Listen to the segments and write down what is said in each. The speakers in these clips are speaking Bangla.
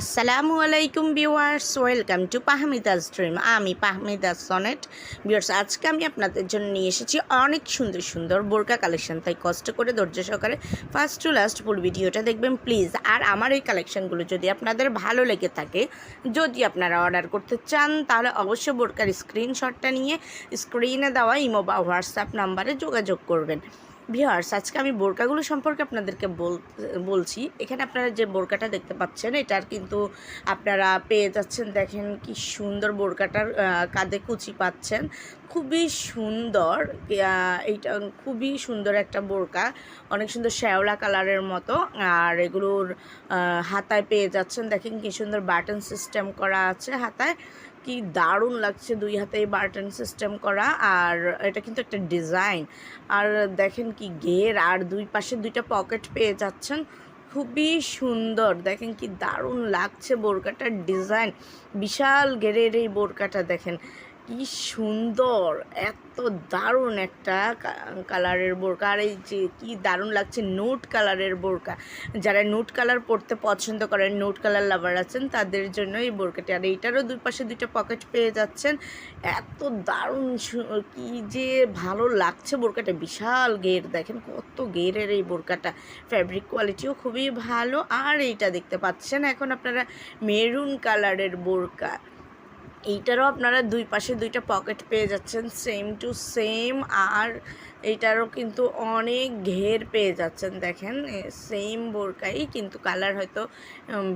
আসসালামু আলাইকুম viewers welcome to Pahmida's dream আমি পাহমিদা সনেট ভিউয়ার্স আজকে আমি আপনাদের জন্য নিয়ে এসেছি অনেক সুন্দর সুন্দর বোরকা কালেকশন তাই কষ্ট করে ধৈর্য সহকারে ফার্স্ট টু লাস্ট ফুল ভিডিওটা দেখবেন প্লিজ আর আমার এই কালেকশনগুলো যদি আপনাদের ভালো লেগে থাকে, যদি আপনারা অর্ডার করতে চান, তাহলে অবশ্যই বোরকার স্ক্রিনশটটা নিয়ে স্ক্রিনে দেওয়া ইমো বা হোয়াটসঅ্যাপ নাম্বারে যোগাযোগ করবেন। ভিওয়ার্স আজকে আমি বোরকাগুলো সম্পর্কে আপনাদেরকে বল, বলছি। এখানে আপনারা যে বোরকাটা দেখতে পাচ্ছেন, এটার কিন্তু আপনারা পেয়ে যাচ্ছেন, দেখেন কি সুন্দর বোরকাটার কাঁধে কুচি পাচ্ছেন। খুবই সুন্দর এইটা খুবই সুন্দর একটা বোরকা। অনেক সুন্দর শ্যাওলা কালারের মতো, আর এগুলোর হাতায় পেয়ে যাচ্ছেন। দেখেন কি সুন্দর বাটন সিস্টেম করা আছে হাতায়। কি দারুণ লাগছে দুই হাতেই বার্টন সিস্টেম করা। আর এটা কিন্তু একটা ডিজাইন আর দেখেন কি ঘের, আর দুই পাশে দুইটা পকেট পেয়ে যাচ্ছেন। খুবই সুন্দর। দেখেন কি দারুণ লাগছে বোরকাটার ডিজাইন বিশাল ঘেরের এই বোরকাটা দেখেন। কি সুন্দর, এত দারুণ একটা কালারের বোরকা। আর এই যে কি দারুণ লাগছে নোট কালারের বোরকা। যারা নোট কালার পরতে পছন্দ করেন, নোট কালার লাভার আছেন, তাদের জন্য এই বোরকাটি। আর এইটারও দুই পাশে দুইটা পকেট পেয়ে যাচ্ছেন। এত দারুণ কি যে ভালো লাগছে বোরকাটা, বিশাল গের দেখেন কত গেরের এই বোরকাটা। ফ্যাব্রিক কোয়ালিটিও খুবই ভালো। আর এইটা দেখতে পাচ্ছেন এখন আপনারা মেরুন কালারের বোরকা। এইটারও আপনারা দুই পাশে দুইটা পকেট পেয়ে যাচ্ছেন সেম টু সেম আর এইটারও কিন্তু অনেক ঘের পেয়ে যাচ্ছেন, দেখেন সেম বোরকাই, কিন্তু কালার হয়তো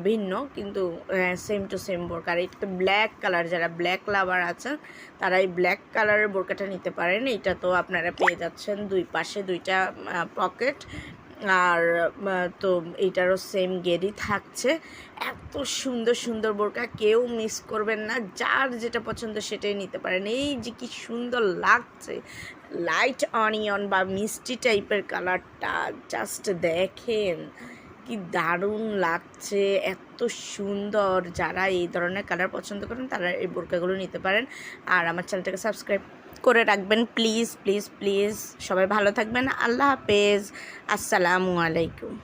ভিন্ন, কিন্তু সেম টু সেম বোরকার এটা ব্ল্যাক কালার যারা ব্ল্যাক লাভার আছেন তারা এই ব্ল্যাক কালারের বোরকাটা নিতে পারেন। এইটা তো আপনারা পেয়ে যাচ্ছেন দুই পাশে দুইটা পকেট। আর তো এইটারও সেম গেরই থাকছে। এত সুন্দর সুন্দর বোরকা কেউ মিস করবেন না। যার যেটা পছন্দ সেটাই নিতে পারেন। এই যে কি সুন্দর লাগছে। লাইট অনিয়ন বা মিষ্টি টাইপের কালারটা জাস্ট দেখেন। কি দারুণ লাগছে, এত সুন্দর। যারা এই ধরনের কালার পছন্দ করেন, তারা এই বোরকাগুলো নিতে পারেন। আর আমার চ্যানেলটাকে সাবস্ক্রাইব করে রাখবেন। প্লিজ প্লিজ প্লিজ সবাই ভালো থাকবেন। আল্লাহ হাফেজ। আসসালামু আলাইকুম।